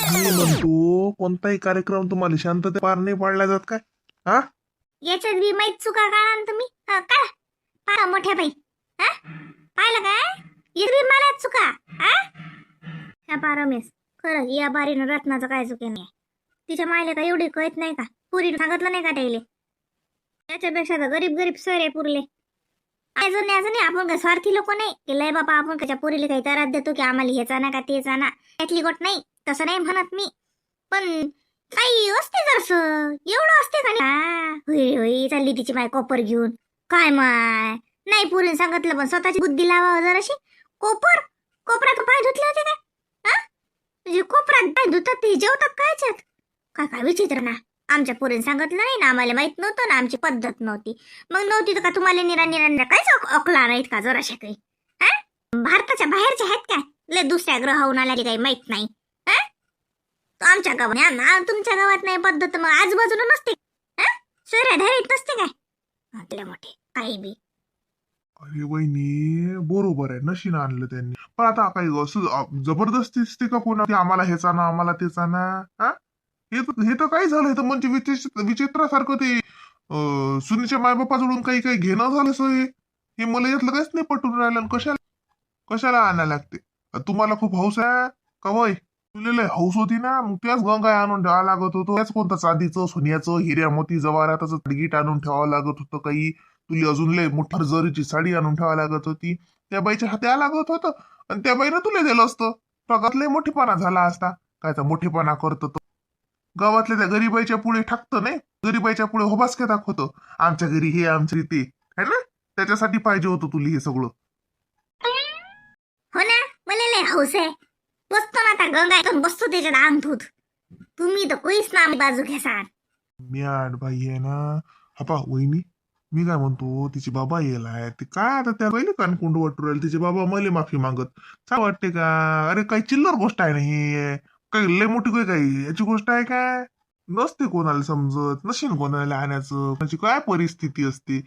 मी म्हणतो कोणताही कार्यक्रम तुम्हाला शांतते पार नाही पाडला जात काय? हा? याच्यात बी माहीत चुका काढा ना तुम्ही. हा, काढा. पाहा मोठ्या बाई. हा? पाहिलं काय? इरवी मला चुका. हा? ह्या पारमेस खरं या बारीनं रत्नाचं काय चुके नाही? तिच्या मायला का एवढी कळत नाही का? पुरी सांगितलं नाही का त्याले त्याच्यापेक्षा तर गरीब गरीब सरे पुरले. आयजो न्यायचं नाही आपण काय स्वार्थी लोक नाही. की लय बाबा आपण त्याच्या पुरीला काही तरात देतो की आम्हाला हेचा ना का तेचा ना त्यातली गोट नाही. तसं नाही म्हणत मी. पण काही असते जरस एवढं असते का नाही? हा, चालली तिची माय कोपर घेऊन. काय माय? नाही पुरीन सांगितलं पण स्वतःची बुद्धी लावा जराशी कोपर? कोपरात पाय धुतले होते काय? हा म्हणजे कोपरात पाय धुतात ते जेवतात कायच्यात काय काय विचित्र ना. आमच्या पुरीन सांगितलं नाही ना आम्हाला माहीत नव्हतं ना आमची पद्धत नव्हती. मग नव्हती तर का तुम्हाला निरा निरा काहीच अक- अकला नाहीत का जराशा काही? हा भारताच्या बाहेरच्या आहेत काय? लय दुसऱ्या ग्रहाहून आल्याची काही माहीत नाही. तो आमच्या गावात नाही, तुमच्या गावात नाही पद्धत मग आजूबाजूला नसते. हा? नसते काय? आपल्या मोठे काही बी. अरे वहिनी बरोबर आहे. नशीन आणलं त्यांनी. पण आता काही असं जबरदस्ती असते का कोणा? आम्हाला हेच ना आम्हाला तेच ना हा? हे तर हे तर काय झालं हे तर म्हणजे विचित्र विचित्रासारखं ते अं, सुनीच्या मायबापाजवळून काही काही घेणं झालं सोय हे? मला यातलं काहीच नाही पटून राहिलं. कशाला कशाला आणायला लागते? तुम्हाला खूप हौस आहे का वय? तुला लय हौस होती ना मग त्याच गंगा आणून ठेवावं लागत होतं. त्याच कोणतं चांदीचं सोन्याचं हिऱ्या मोती जवाराताचं तिकीट आणून ठेवावं लागत होतं काही. तुला अजून लय मोठ्या जरीची साडी आणून ठेवावी लागत होती. त्या बाईच्या हात्या लागत होतं आणि त्या बाईनं तुला दिलं असतं. टगात लय मोठेपणा झाला असता. काय तर मोठेपणा करतो तो गावातल्या त्या गरीबाईच्या पुढे ठाकतं नाही. गरीबाईच्या पुढे होबासक्या दाखवतो. आमच्या घरी हे आमच्या ते. है ना? त्याच्यासाठी पाहिजे होतं तुला हे सगळं. हो ना? मला लय हौस आहे. बसतो ना आता गंगा एकदम बसतो त्याच्यात अंग धूत तुम्ही तर कोईच ना आम्ही बाजू म्याड बाई आहे ना. हपा वहिनी मी काय म्हणतो तिचे बाबा येलाय ते काय आता त्या पहिले कानकुंड वाटू राहिले? तिचे बाबा मले माफी मागत. काय वाटते का? अरे काही चिल्लर गोष्ट आहे ना ही. काही लय मोठी काही काही याची गोष्ट आहे काय? नसते कोणाला समजत. नशीन कोणाला आणायचं. त्याची काय परिस्थिती असते?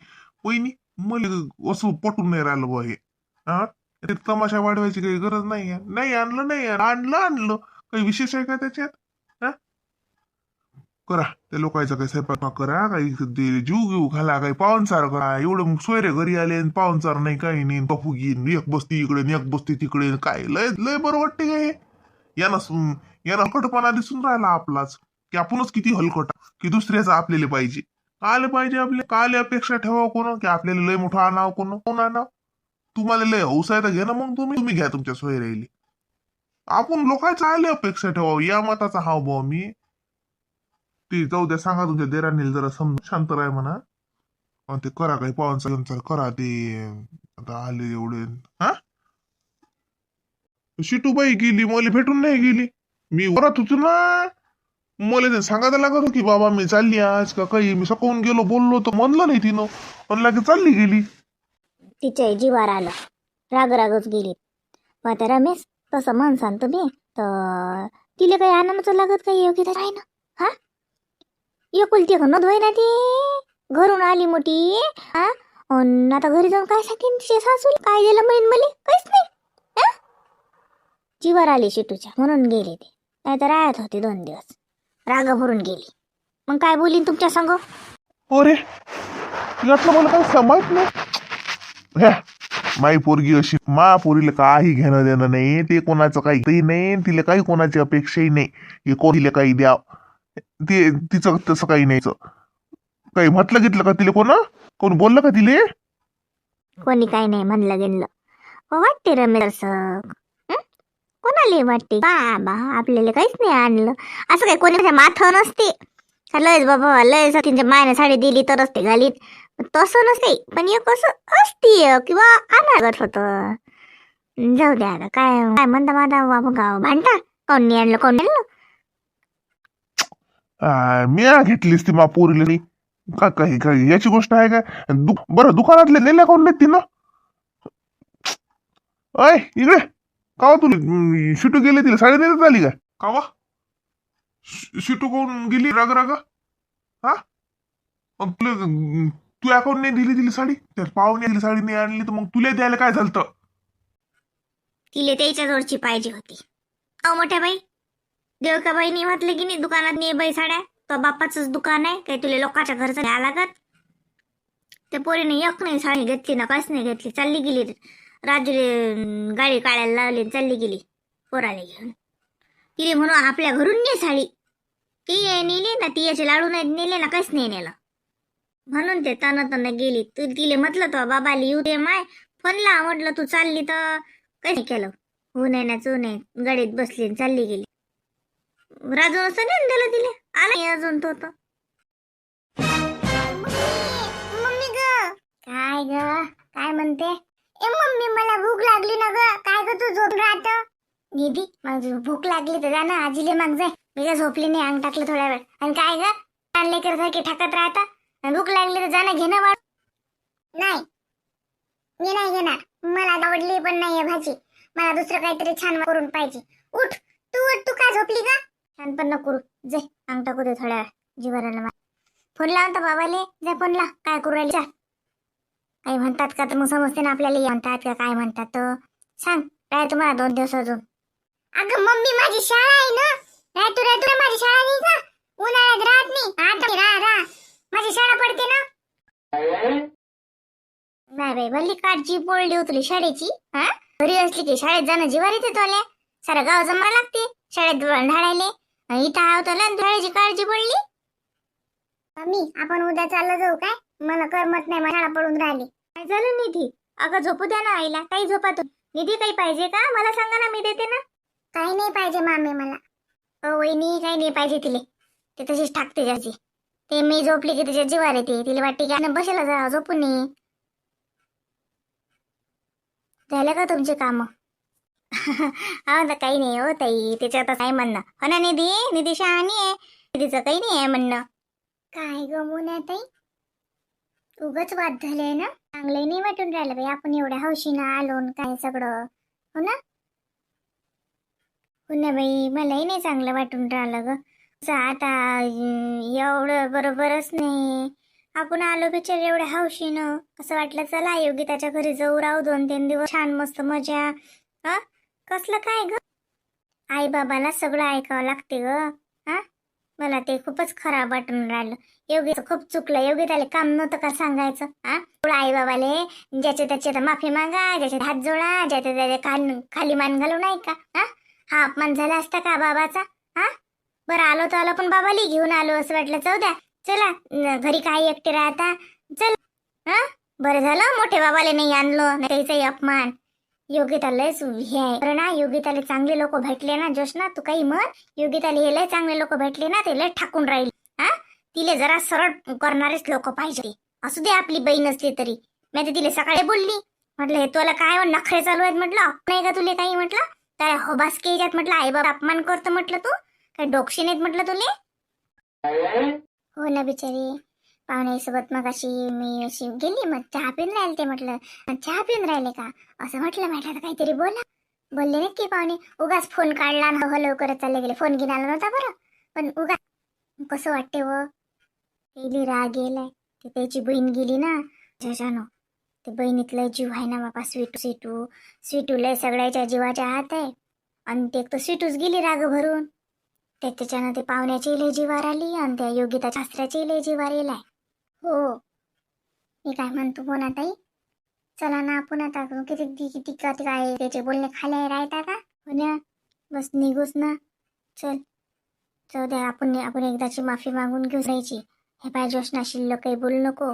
वहिनी मला असं पटून नाही राहिलं बा हे. हा? ते तमाशा वाढवायची काही गरज नाही आहे. नाही आणलं नाही आणलं. आणलं काही विशेष आहे का त्याच्यात? हा? करा. त्या लोकांचा काही स्वयंपाक करा. काही जीव घेऊ घाला. काही पाहुणचार करा. एवढं सोयरे घरी आले पाहुणचार नाही काही नाही. पप्पू घेईन एक बसती इकडे एक बसती तिकडे. काय? लय लय बरं वाटते काय हे? यानं यानं हलकटपणा दिसून राहिला आपलाच. की आपणच किती हलकट की दुसऱ्याचा आपल्याला पाहिजे. काले पाहिजे आपले काले अपेक्षा ठेवा कोण की आपल्याला लय मोठं आणावं कोण कोण आणावं? तुम्हाला लय हौस आहे तर घ्या ना मग तुम्ही. तुम्ही घ्या तुमच्या सोयरेली आपण लोकांचा आले अपेक्षा ठेवा या मताचा हाव भाऊ मी. ते जाऊ द्या सांगा तुमच्या देराने जरा समजून. शांत राह म्हणा. अन ते करा काही पाहुणचा करा ते. आता आले एवढे. हा? शिटूबाई गेली मला भेटून नाही गेली. मी वरात होतो ना. मला सांगायला लागत होतं की बाबा मी चालली आज का काही? मी सकाळून गेलो बोललो तर म्हणलं नाही तिनं. पण लागे चालली गेली. तिच्या जीवार आलं राग रागच गेली. पण आता रमेश तसं म्हणसान तुम्ही तर तिला काही आनंदच लागत काही योग्य आहे ना? हा? एकुलती एक नद होय ना ती? घरून आली मोठी हा? आता घरी जाऊन काय सांगेन तिचे सासू काय दिलं म्हणेन मला? काहीच नाही हा? जीवार आली शिटूच्या म्हणून गेली ते. नाही तर राहत होती दोन दिवस. राग भरून गेली. मग काय बोलीन तुमच्या संग? अरे यातलं मला काही समाज नाही. ह्या माई पोरगी अशी मा पोरीला काही घेणं देणं नाही ते कोणाचं काही ते नाही तिला काही कोणाची अपेक्षाही नाही. की कोणीला काही द्याव ते तिचं तसं काही नाही. काही म्हटलं घेतलं का तिला कोण? कोण बोललं का तिले? कोणी काही नाही म्हणलं गेलं वाटते रमेश कोणाला वाटते? बाबा आपल्याला काहीच नाही आणलं. असं काही कोणी माथ नसते. लयच बाबा लय तिच्या मायने साडी दिली तरच ते घालीत तसं नसते पण एक असं असते किंवा अनागत होत. जाऊ द्या आता काय काय म्हणता माझा बाबा गाव भांडता? कोण नाही आणलं कोण आणलं मी घेतलीस ती मा पोरीला का काही काही याची गोष्ट आहे का? दु बरं दुकानातले नेल्या कोण नाही तिनं? अय इकडे. कावा तुला शिटू गेले तिला साडी नेण्यात आली का? कावा? शिटू कोण गेली? राग राग? हा? तुला तू अकाउंट नाही दिली दिली साडी? तर पाहुणे दिली साडी नाही आणली तर मग तुला द्यायला काय झालं तिले त्याच्या जवळची पाहिजे होती. अहो मोठ्या बाई देवकाबाईनी म्हटलं की नाही दुकानात ने बाई साड्या तो बापाचंच दुकान आहे काही तुला लोकांच्या घरचं घ्या लागत? त्या पोरीने एक नाही साडी घेतली ना काहीच नाही घेतली चालली गेली. राजूले गाडी काढायला लावली चालली गेली पोराला घेऊन. तिने म्हणून आपल्या घरून ने साडी. ती नेली ना तियाचे लाडू नाही नेले ना काहीच नाही नेलं. म्हणून ते तन तन गेली. तू तिले म्हटलं तो बाबाला येऊ दे माय. फोन ला म्हटलं तू चालली तर. काही नाही केलं. हो नाही ना चू नाही गाडीत बसली चालली गेली. राजू असं नेऊन दिलं? तिले आला नाही अजून तो तर. मम्मी ग. काय ग? काय म्हणते? ए मम्मी मला भूक लागली ना ग. काय ग तू झोप राहत? दीदी मला भूक लागली तर जा ना. आजीले माग जाय. मी काय झोपली नाही अंग टाकलं थोड्या वेळ. आणि काय ग? लहान लेकर सारखे ठाकत राहता? भूक लागली तर जाणं घेणं घे ना नाही मी नाही घेणार. मला आवडली पण नाहीये भाजी. मला दुसरं काहीतरी छान करून पाहिजे. उठ तू उठ तू काय झोपली का छान पण नको जे अंग टाकू दे थोड्या वेळ फोन लावून तर बाबाले. जे फोन ला काय करू राहिली? जा. काही म्हणतात का तर मग समजते ना आपल्याला. म्हणतात का काय म्हणतात तर सांग काय तुम्हाला दोन दिवस अजून? अगं मम्मी माझी शाळा आहे ना? राय तू माझी शाळा नाही का? उन्हाळ्यात राहत नाही. आता रा रा माझी शाळा पडते ना? नाही बाई भल्ली काळजी बोलली हो शाळेची हा? घरी असली की शाळेत जाणं जिवार येते तोल्या. सारा गाव जमा लागते शाळेत ढाळायले आणि इथं आहोत शाळेची काळजी पडली मम्मी आपण उद्या चाललं जाऊ काय? मला करमत नाही मला शाळा पडून राहिली. काय झालं निधी? अगं झोपू द्या ना आईला काही झोपा तू निधी काही पाहिजे का? मला सांगा ना मी देते ना. काही नाही पाहिजे मामे मला. वहिनी काही नाही पाहिजे तिले. ते तशीच टाकते जायची ते मी झोपली की तिच्या जीवार येते. तिला वाटते की आणि बसेला जा झोपून झालं का तुमचे काम? हा ना काही नाही हो ताई. त्याच्यात काय म्हणणं? हो ना निधी? निधी शहाणी आहे. निधीचं काही नाही आहे म्हणणं. काय गमून ताई? उगच वाद झाले ना? चांगले नाही वाटून राहिलं बाई. आपण एवढ्या हौशीनं आलो काय सगळं. हो ना? हो ना बाई मलाही नाही चांगलं वाटून राहिलं ग. आता एवढं बरोबरच नाही. आपण आलो बिचार एवढ्या हौशीनं. असं वाटलं चला योगी त्याच्या घरी जाऊ राहू दोन तीन दिवस. छान मस्त मजा. हा कसलं काय ग? आई बाबाला सगळं ऐकावं लागते ग. हा मला ते खूपच खराब वाटून राहिलं. योगीचं खूप चुकलं. योगी त्याला काम नव्हतं का सांगायचं? हा तुला आई बाबाले ज्याचे त्याचे तर माफी मागा ज्याचे हात जोडा ज्याच्या त्याच्या कान खाली मान घालू नाही का? हा हा अपमान झाला असता का बाबाचा? हा बरं आलो तर आलो पण बाबाली घेऊन आलो असं वाटलं. जाऊ द्या चला घरी काही एकटे राहता. चल. हा? बरं झालं मोठे बाबाले नाही आणलो नाही त्याचाही अपमान. योगिता लयच उभी आहे. बरं ना योगिताले चांगले लोक भेटले ना जोशना तू काही म्हण. योगिताले हे लय चांगले लोक भेटले ना ते लय ठाकून राहील. हा? तिले जरा सरळ करणारेच लोक पाहिजे असू दे आपली बहीण असली तरी. मी तर तिले सकाळी बोलली. म्हटलं हे तुला काय हो, नखरे चालू आहेत? म्हटलं नाही का तुले काही म्हटलं. काय होबास के म्हटलं. आई बाबा अपमान करतो म्हटलं तू. काय डोकशी नाहीत म्हटलं तुले? हो ना बिचारी. पाहुण्यासोबत मग अशी मी अशी गेली मग चहा पिऊन राहिले ते म्हटलं. चहा पिऊन राहिले का? असं म्हटलं म्हटलं काहीतरी बोला. बोलले नाहीत की पाहुणे उगाच फोन काढला ना हो लवकरच चालले गेले. फोन घेऊन आला नव्हता बरं. पण उगा कसं वाटते व? गेली राग गेलाय ते त्याची बहीण गेली ना जशानो ते बहिणीतलं जीव आहे ना बाबा स्वीटू स्वीटू. स्वीटूला सगळ्याच्या जीवाच्या हात आहे. आणि ते एक तर स्वीटूच गेली राग भरून ते त्याच्यानं ते पाहुण्याची लय जीवार आली आणि त्या योगिता शास्त्राची लय जीवार येलाय. हो. मी काय म्हणतो कोण ताई? चला ना आपण आता किती किती किती आहे काय त्याचे बोलणे खाली राहता का होण्या बस निघूच ना. चल. जाऊ द्या आपण आपण एकदाची माफी मागून घेऊ जायची. हे पाय जोशना शिल्लक काही बोलू नको.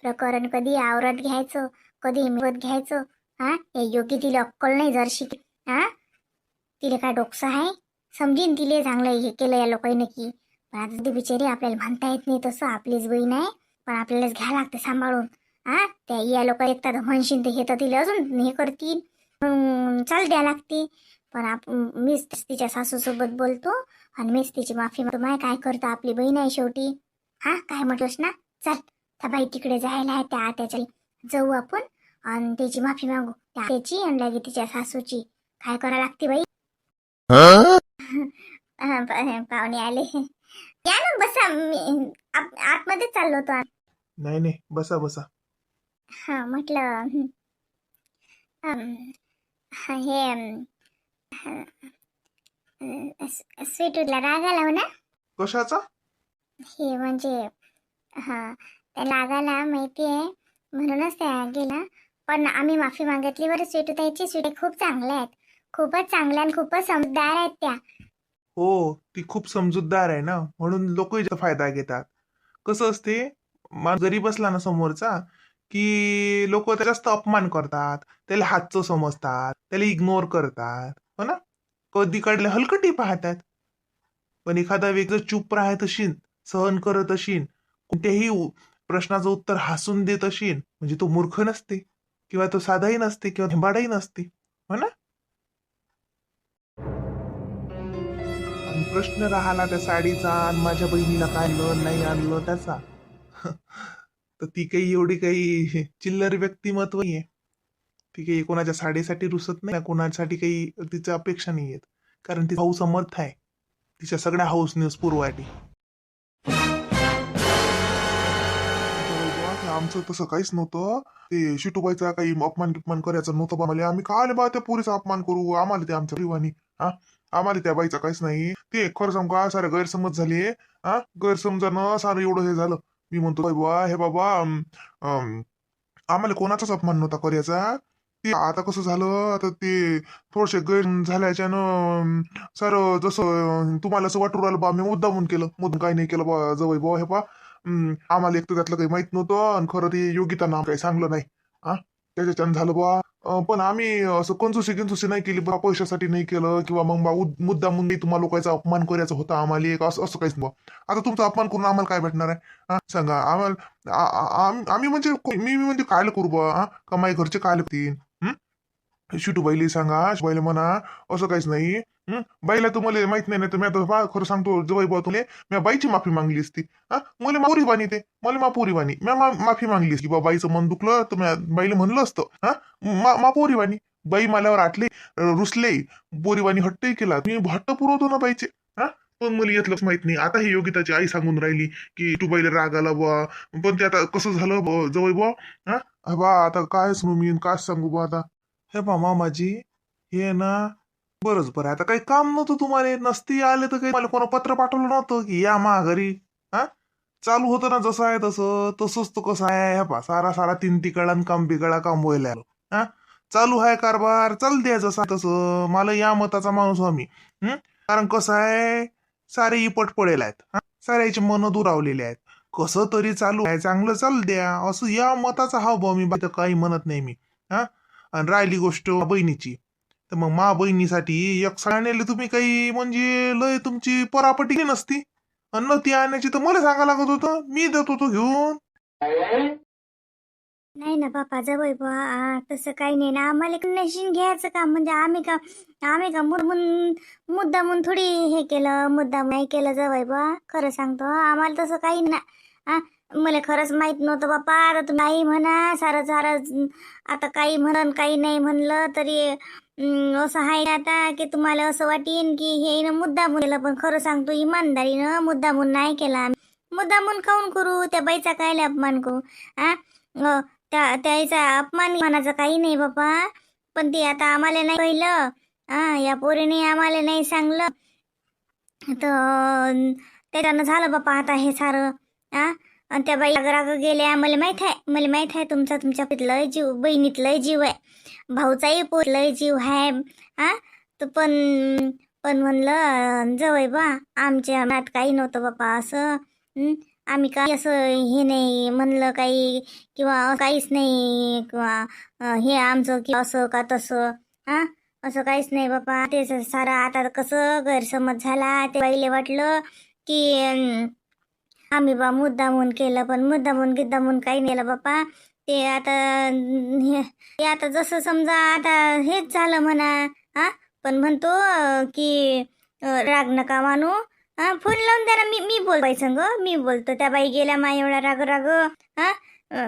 प्रकरण कधी आवरत घ्यायचं? कधी हिमवत घ्यायचं? हा? हे योग्य तिला अक्कल नाही जरशी हा? तिला काय डोकसं आहे? समजीन तिले चांगलं हे केलं या लोकांनी की. पण आता ते बिचारी आपल्याला म्हणता येत नाही तसं आपलीच बहीण आहे. पण आपल्यालाच घ्या लागते सांभाळून. हा त्या या लोक एकदा म्हणशील ते हे तर तिला अजून हे करतील. चाल द्या लागते. पण आप मीच तिच्या सासूसोबत बोलतो आणि मीच तिची माफी मागतो. माय काय करतो आपली बहीण आहे शेवटी? हा काय म्हटलंस ना? चल त्या बाई तिकडे जायला आहे त्या आत्याच्या जाऊ आपण आणि त्याची माफी मागू. त्या आत्याची आणि लगे तिच्या सासूची. काय करा लागते बाई? पाहुणे आले. या ना बसा. मी आत- आतमध्ये चाललो होतो नाही नाही बसा बसा. हा म्हटलं हं, अम, हा, हे अम, हा, स्वीटूला राग आला हो ना? कशाचा? हे म्हणजे हा त्या लागाला माहिती आहे. म्हणूनच त्या गेला. पण आम्ही माफी मागितली. बरं स्वीटू ताईची स्वीटे खूप चांगल्या आहेत. खूपच चांगल्या आणि खूपच समजदार आहेत त्या. हो ती खूप समजूतदार आहे ना. म्हणून लोक फायदा घेतात. कसं असते माणूस जरी बसला ना समोरचा की लोक त्याचा जास्त अपमान करतात त्याला हातचं समजतात त्याला इग्नोर करतात हो ना? कधी काढले हलकटी पाहतात. पण एखादा व्यक्ती जर चूप राहत अशीन सहन करत अशीन कोणत्याही प्रश्नाचं उत्तर हसून देत अशीन म्हणजे तो मूर्ख नसते किंवा तो साधाही नसते किंवा धिंबाडाही नसते हो ना? प्रश्न राहिला त्या साडीचा आणि माझ्या बहिणीला काय आणलं नाही आणलं त्याचा. तर ती काही एवढी काही चिल्लर व्यक्तिमत्व आहे ती काही कोणाच्या साडीसाठी रुसत नाही कोणासाठी काही तिच्या अपेक्षा नाही आहेत कारण ती भाऊ समर्थ आहे. तिच्या सगळ्या हाऊस न्यूज पुरवाटी आमचं तसं काहीच नव्हतं. ते शिटूबाईचा काही अपमान गिपमान करायचं नव्हतं बा. मला आम्ही काय आले बा त्या पुरीचा अपमान करू आम्हाला ते आमच्या रिवानी हा? आम्हाला त्या बाईचा काहीच नाही. ते खरं सांगू का सारे गैरसमज झाले हा? गैरसमजानं सारं एवढं हे झालं. मी म्हणतो बाबा हे बाबा आम्हाला कोणाचाच अपमान नव्हता करायचा. ते आता कसं झालं? आता ते थोडसे गैर झाल्याच्यानं सर जसं तुम्हाला असं वाटू राहिलं बा मी मुद्दामून केलं. मुद्दा काही नाही केलं बा जवळ बा हे बा आम्हाला एक तर त्यातलं काही माहीत नव्हतं आणि खरं ते योगिता नाम काही सांगलं नाही. हा? त्याच्याच्यानं झालं बा अं, पण आम्ही असं कंजूसी गिंजूसी नाही केली बा पैशासाठी नाही केलं किंवा मग बा उद- मुद्दामून तुम्हाला लोकांचा अपमान करायचा होता आम्हाला एक असं असं काहीच नाही बा आता तुमचा अपमान करून आम्हाला काय भेटणार आहे? हा सांगा. आम्हाला आ- आ- आम- आम्ही म्हणजे को- मी मी म्हणजे काय करू बा हा का माझे घरचे काय लागतील शिटू बाईली सांगा बाईला म्हणा असं काहीच नाही. हं? बाईला तुम्हाला माहीत नाही ना तर मी आता बा खरं सांगतो जवाई बा तुले मी बाईची माफी मागली असती. हा? मला मापुरी बाणी ते मला मापुरी बाणी मी माफी मागली असती बा बाईचं मन दुखलं तर मी बाईला म्हणलं असतं. हा? मा मापोरी बाणी बाई माल्यावर आटले रुसले बोरीवाणी हट्टही केला. तुम्ही हट्ट पुरवतो ना बाईचे. हा? पण मला येतलंच माहीत नाही. आता ही योगिताची आई सांगून राहिली की तू बाईला राग आला बुवा. पण ते आता कसं झालं जवळ बुवा? हा? बा आता काय सांगू मी काय सांगू बा आता? हे बा मामाजी हे ना बरंच बरं. आहे. आता काही काम नव्हतं तुम्हाला. नसती आले तर काही मला कोणा पत्र पाठवलं नव्हतं की या मा घरी हा? चालू होतं ना जसं आहे तसं. तसंच तो कसं आहे हे पा सारा सारा तीन तिकडा आणि काम बिकडा काम व्हायला हा? चालू आहे कारभार. चाल द्या जसं तसं. मला या मताचा माणूस आम्ही हं? कारण कसं आहे सारे इपट पडेल आहेत हा? साऱ्याचे मन दुरावलेले आहेत. कसं तरी चालू आहे चांगलं चाल द्या. असं या मताचा हा भाऊ मी काही म्हणत नाही मी हा? आणि राहिली गोष्ट बहिणीची. तर मग मा बहिणीसाठी एक सांगण्याला तुम्ही काही म्हणजे लय तुमची परापटी नसती. अन्न ती आणण्याची तर मला सांगा लागत होतं. मी देत होतो घेऊन. नाही ना बापा जवळ बा. तसं काही नाही ना. आम्हाला नशीन घ्यायचं का म्हणजे आम्ही का आम्ही का मुरमुन मुद्दा म्हणून थोडी हे केलं मुद्दाम नाही केलं जवळ बा. खरं सांगतो आम्हाला तसं काही ना मला खरंच माहीत नव्हतं बापा. आता तुम्ही नाही म्हणा सारं सारं आता काही म्हणन काही नाही म्हणलं तरी असं आहे आता की तुम्हाला असं वाटेन की हे ना मुद्दामून केलं पण खरं सांगतो इमानदारीनं मुद्दामून नाही केला मुद्दा मुद्दामून काऊन करू? त्या बाईचा कायला अपमान करू? आ? त्या त्याचा अपमान मनाचा काही नाही बापा. पण ते आता आम्हाला नाही पहिलं हा या पोरीने आम्हाला नाही सांगलं. तर त्याच्यानं झालं बापा आता हे सारं. हा आणि त्या बाई राग गेल्या मला माहीत आहे मला माहीत आहे तुमचा तुमच्या लय जीव बहिणीत लय जीव आहे. भाऊचाही पोर लय जीव आहे. हा तर पण पण म्हणलं जवळ बा आमच्या मनात काही नव्हतं बापा असं. आम्ही काही असं हे नाही म्हणलं काही किंवा काहीच नाही किंवा हे आमचं की असं का तसं. हा असं काहीच नाही बापा. ते सारा सारं आता कसं गैरसमज झाला. ते बाईले वाटलं की आम्ही बा मुद्दामून केलं पण मुद्दामून गिद्दामून काही नाही बाप्पा. बापा ते आता हे ते आता जसं समजा आता हेच झालं म्हणा हा? पण म्हणतो की राग नका मानू. हा फोन लावून द्या ना मी मी बोल बाई संग मी बोलतो. त्या बाई गेल्या मा एवढा राग राग हा?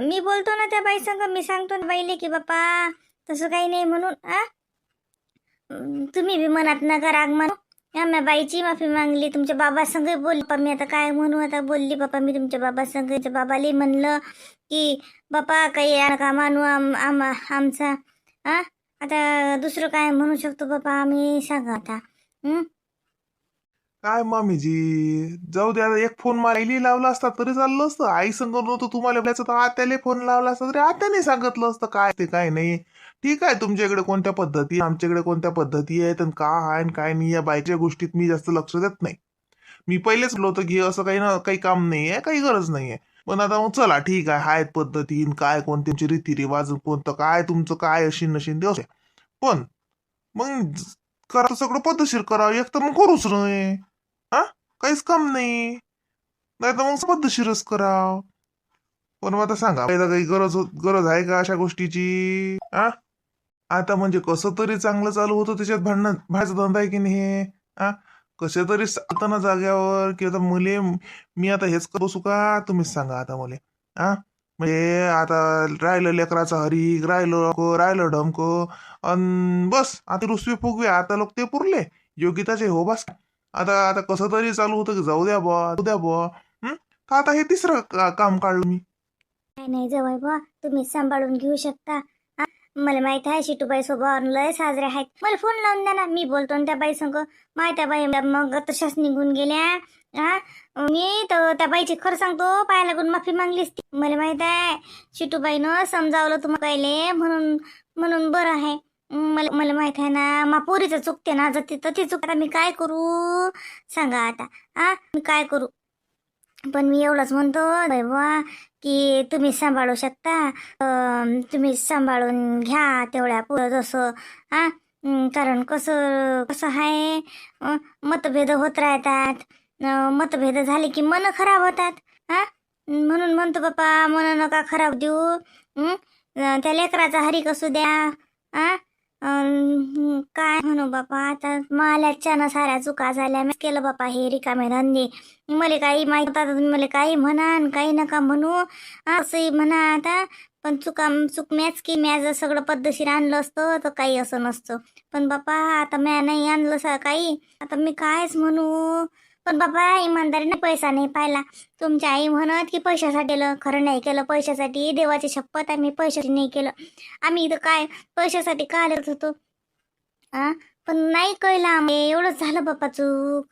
मी बोलतो ना त्या बाई संग मी सांगतो ना बाईले की बापा तसं काही नाही म्हणून हा? तुम्ही बी मनात नका राग मानू. या मी बाईची माफी मागली. तुमच्या बाबा संग बोलली. पप्पा मी आता काय म्हणू? आता बोलली बाप्पा मी तुमच्या बाबा संग बाबाले म्हणलं की बापा काही का मानू? आम आम आमचा हा? आता दुसरं काय म्हणू शकतो बापा आम्ही सांगा आता. हं? काय मामीजी? जाऊ द्या एक फोन मायली लावला असता तरी चाललं असतं. आई संग नव्हतं तुम्हाला बोलायचं तर फोन लावला असता तरी आत्याने सांगितलं असतं. काय ते काय नाही. ठीक आहे तुमच्याकडे कोणत्या पद्धती आमच्याकडे कोणत्या पद्धती आहेत? आणि का आहे आणि काय नाही या बायच्या गोष्टीत मी जास्त लक्ष देत नाही. मी पहिलेच बोललो होतं की असं काही ना काही काम नाही आहे काही गरज नाही आहे. पण आता मग चला ठीक आहे आहेत पद्धती काय कोणते तुमचे रीतिरिवाज कोणतं काय तुमचं काय अशीन नशीन ते पण मग करा सगळं पद्धतशीर करावं एक तर मग करूच नाही हा? काहीच काम नाही. नाही तर मग पद्धतशीरच कराव. पण मग आता सांगा काही गरज गरज आहे का अशा गोष्टीची? हा? आता म्हणजे कसं तरी चांगलं चालू होतं त्याच्यात भांडण? भांडायचा धंदा आहे की नाही हे? आ? कसे तरी चालतं ना जाग्यावर की आता मुले मी आता हेच बसू का? तुम्हीच सांगा आता मुले. आ? म्हणजे आता राहिलं लेकराचा हरीक राहिलं डमको राहिलं ढमको अन बस. आता रुसवे फुगवे आता लोक ते पुरले. योगिताचे हो बस. आता आता कसं तरी चालू होतं की जाऊ द्या बुवा जाऊ द्या बुवा. का तर आता हे तिसरं काम काढलं मी? नाही जवळ बा तुम्ही सांभाळून घेऊ शकता. मला माहीत आहे शिटूबाई सोबत लय साजरे आहेत. मला फोन लावून द्या ना मी बोलतो ना त्या बाई संग माहिती आहे बाई मग तशाच निघून गेल्या. हा? मी तर त्या बाईची खरं सांगतो पाया लागून माफी मागलीस ती. मला माहीत आहे शिटूबाईनं समजावलं तुम्हाला पहिले म्हणून म्हणून बरं आहे. मला मला माहीत आहे ना मा पोरीचं चुकते ना जर ती ती चुकता मी काय करू? सांगा आता. हा? मी काय करू? पण मी एवढंच म्हणतो बाई बुवा की तुम्ही सांभाळू शकता. तुम्ही सांभाळून घ्या तेवढ्या पुढं जसं हा? कारण कसं कसं आहे मतभेद होत राहतात. मतभेद झाले की मन खराब होतात हा? म्हणून म्हणतो बाप्पा मन नका खराब देऊ. त्या लेकराचा हरिक असू द्या हा? काय म्हणू बापा आता माल्याच्या साऱ्या चुका झाल्या. मी केलं बापा हे रिकामे धंदे. मला काही माहीत होता मला काही म्हणा काही नका म्हणू. असंही म्हणा आता. पण चुका चूक मॅच की मॅ जर सगळं पद्धतशीर आणलं असतं तर काही असं नसतं. पण बापा आता म्या नाही आणलं काही. आता मी कायच म्हणू? पण बाबा इमानदारीने पैसा नाही पाहिला. तुमच्या आई म्हणत की पैशासाठी केलं. खरं नाही केलं. पैशासाठी देवाची शपथ आम्ही पैशासाठी नाही केलं. आम्ही इथं काय पैशासाठी का आलेत होतो? आ? पण नाही कळलं आम्ही. एवढंच झालं बाप्पा चूक.